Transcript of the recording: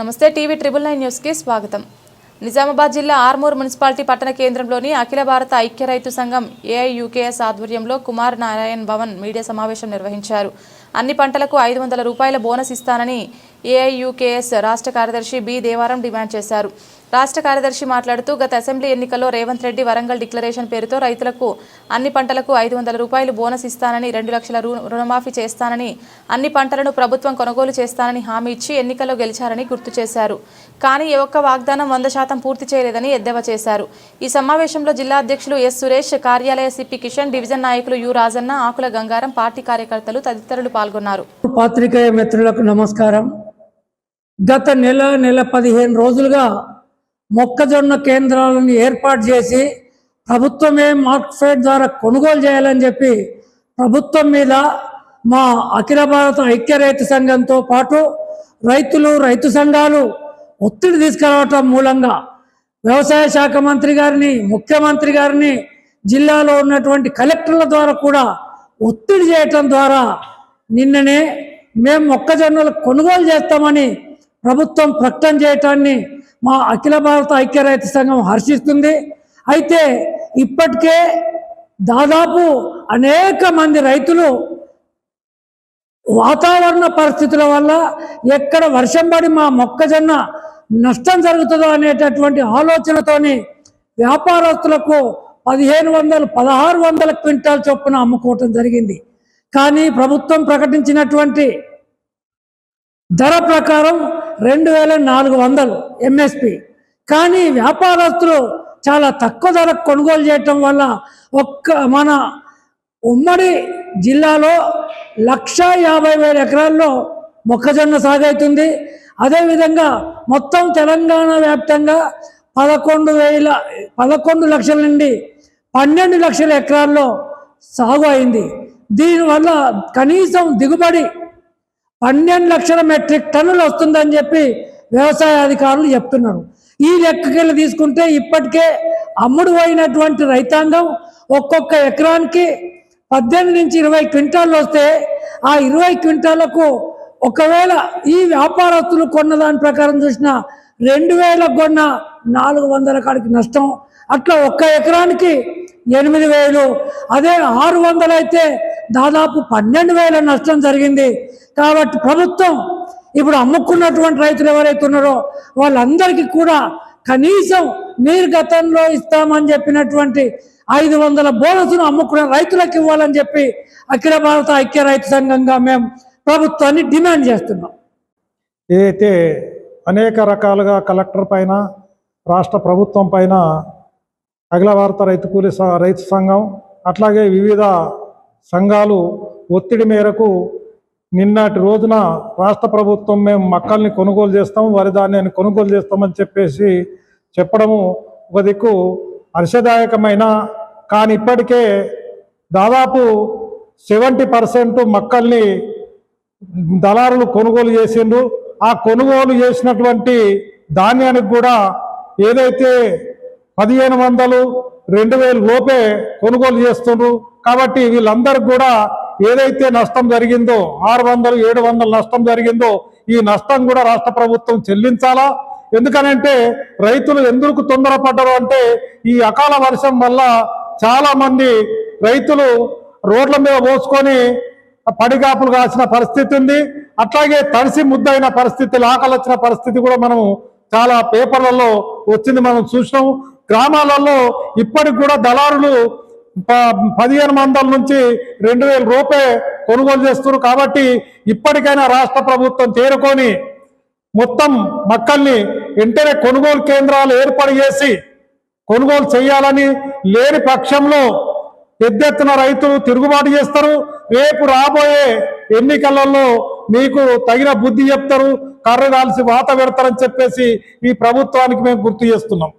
నమస్తే TV triple nine న్యూస్కి స్వాగతం. నిజామాబాద్ జిల్లా ఆర్మూర్ మున్సిపాలిటీ పట్టణ కేంద్రంలోని అఖిల భారత ఐక్య రైతు సంఘం ఏఐయుకేఎస్ ఆధ్వర్యంలో కుమార్ నారాయణ్ భవన్ మీడియా సమావేశం నిర్వహించారు. అన్ని పంటలకు ఐదు వందల రూపాయల బోనస్ ఇస్తానని ఏఐయుకేఎస్ రాష్ట్ర కార్యదర్శి బి దేవారం డిమాండ్ చేశారు. రాష్ట్ర కార్యదర్శి మాట్లాడుతూ గత అసెంబ్లీ ఎన్నికల్లో రేవంత్ రెడ్డి వరంగల్ డిక్లరేషన్ పేరుతో రైతులకు అన్ని పంటలకు ఐదు వందల రూపాయలు బోనస్ ఇస్తానని రెండు లక్షల రు- రుణమాఫీ చేస్తానని అన్ని పంటలను ప్రభుత్వం కొనుగోలు చేస్తానని హామీ ఇచ్చి ఎన్నికల్లో గెలిచారని గుర్తు చేశారు. కానీ ఏ ఒక్క వాగ్దానం వంద శాతం పూర్తి చేయలేదని ఎద్దేవా చేశారు. ఈ సమావేశంలో జిల్లా అధ్యక్షులు ఎస్ సురేష్ కార్యాలయ సిపి కిషన్ డివిజన్ నాయకులు యు రాజన్న ఆకుల గంగారం పార్టీ కార్యకర్తలు తదితరులు పాల్గొన్నారు. పాత్రికేయ మిత్రులకు నమస్కారం. గత నెల నెల పదిహేను రోజులుగా మొక్కజొన్న కేంద్రాలను ఏర్పాటు చేసి ప్రభుత్వమే మార్క్ఫెడ్ ద్వారా కొనుగోలు చేయాలని చెప్పి ప్రభుత్వం మీద మా అఖిల భారత ఐక్య రైతు సంఘంతో పాటు రైతులు రైతు సంఘాలు ఒత్తిడి తీసుకురావటం మూలంగా వ్యవసాయ శాఖ మంత్రి గారిని ముఖ్యమంత్రి గారిని జిల్లాలో ఉన్నటువంటి కలెక్టర్ల ద్వారా కూడా ఒత్తిడి చేయటం ద్వారా నిన్ననే మేము మొక్కజొన్నలు కొనుగోలు చేస్తామని ప్రభుత్వం ప్రకటన చేయటాన్ని మా అఖిల భారత ఐక్య రైతు సంఘం హర్షిస్తుంది. అయితే ఇప్పటికే దాదాపు అనేక మంది రైతులు వాతావరణ పరిస్థితుల వల్ల ఎక్కడ వర్షం పడి మా మొక్కజొన్న నష్టం జరుగుతుందో అనేటటువంటి ఆలోచనతోని వ్యాపారస్తులకు పదిహేను వందలు పదహారు వందల క్వింటాల్ చొప్పున అమ్ముకోవటం జరిగింది. కానీ ప్రభుత్వం ప్రకటించినటువంటి ధర ప్రకారం రెండు వేల నాలుగు వందలు ఎంఎస్పి కానీ వ్యాపారస్తులు చాలా తక్కువ ధరకు కొనుగోలు చేయటం వల్ల ఒక్క మన ఉమ్మడి జిల్లాలో లక్ష యాభై వేల ఎకరాల్లో మొక్కజొన్న సాగవుతుంది అదేవిధంగా మొత్తం తెలంగాణ వ్యాప్తంగా పదకొండు వేల పదకొండు లక్షల నుండి పన్నెండు లక్షల ఎకరాల్లో సాగు అయింది. దీనివల్ల కనీసం దిగుబడి పన్నెండు లక్షల మెట్రిక్ టన్నులు వస్తుందని చెప్పి వ్యవసాయ అధికారులు చెప్తున్నారు. ఈ లెక్కకెళ్ళి తీసుకుంటే ఇప్పటికే అమ్ముడు పోయినటువంటి రైతాంగం ఒక్కొక్క ఎకరానికి పద్దెనిమిది నుంచి ఇరవై క్వింటాళ్ళు వస్తే ఆ ఇరవై క్వింటాలకు ఒకవేళ ఈ వ్యాపారస్తులు కొన్న దాని ప్రకారం చూసిన రెండు వేలకు కొన్న నాలుగు వందల కాడికి నష్టం. అట్లా ఒక్క ఎకరానికి ఎనిమిది వేలు అదే ఆరు వందలు అయితే దాదాపు పన్నెండు వేల నష్టం జరిగింది. కాబట్టి ప్రభుత్వం ఇప్పుడు అమ్ముకున్నటువంటి రైతులు ఎవరైతే ఉన్నారో వాళ్ళందరికీ కూడా కనీసం మీరు గతంలో ఇస్తామని చెప్పినటువంటి ఐదు వందల బోనస్ను అమ్ముకున్న రైతులకు ఇవ్వాలని చెప్పి అఖిల భారత ఐక్య రైతు సంఘంగా మేము ప్రభుత్వాన్ని డిమాండ్ చేస్తున్నాం. ఏదైతే అనేక రకాలుగా కలెక్టర్ పైన రాష్ట్ర ప్రభుత్వం పైన అఖిల భారత రైతు కూలీ రైతు సంఘం అట్లాగే వివిధ సంఘాలు ఒత్తిడి మేరకు నిన్నటి రోజున రాష్ట్ర ప్రభుత్వం మేము మక్కల్ని కొనుగోలు చేస్తాం వరి ధాన్యాన్ని కొనుగోలు చేస్తామని చెప్పేసి చెప్పడము ఒక దిక్కు హర్షదాయకమైన. కానీ ఇప్పటికే దాదాపు సెవెంటీ పర్సెంట్ మక్కల్ని దళారులు కొనుగోలు చేసిండ్రు. ఆ కొనుగోలు చేసినటువంటి ధాన్యానికి కూడా ఏదైతే పదిహేను వందలు రెండు వేలు లోపే కొనుగోలు చేస్తుండ్రు. కాబట్టి వీళ్ళందరికీ కూడా ఏదైతే నష్టం జరిగిందో ఆరు వందలు ఏడు వందలు నష్టం జరిగిందో ఈ నష్టం కూడా రాష్ట్ర ప్రభుత్వం చెల్లించాలా? ఎందుకనంటే రైతులు ఎందుకు తొందరపడ్డారు అంటే ఈ అకాల వర్షం వల్ల చాలా మంది రైతులు రోడ్ల మీద పోసుకొని పడిగాపులు కాసిన పరిస్థితి ఉంది. అట్లాగే తడిసి ముద్దైన పరిస్థితి ఆకలి వచ్చిన పరిస్థితి కూడా మనం చాలా పేపర్లలో వచ్చింది మనం చూసినాం గ్రామాలలో ఇప్పటికి కూడా దళారులు ప- పదిహేను వందల నుంచి రెండు వేల రూపాయ కొనుగోలు చేస్తున్నారు కాబట్టి ఇప్పటికైనా రాష్ట్ర ప్రభుత్వం తేరుకొని మొత్తం మక్కల్ని వెంటనే కొనుగోలు కేంద్రాలు ఏర్పాటు చేసి కొనుగోలు చేయాలని లేని పక్షంలో పెద్ద ఎత్తున రైతులు తిరుగుబాటు చేస్తారు. రేపు రాబోయే ఎన్నికలలో మీకు తగిన బుద్ధి చెప్తారు కర్ర కాల్సి వాత పెడతారని చెప్పేసి ఈ ప్రభుత్వానికి మేము గుర్తు చేస్తున్నాం.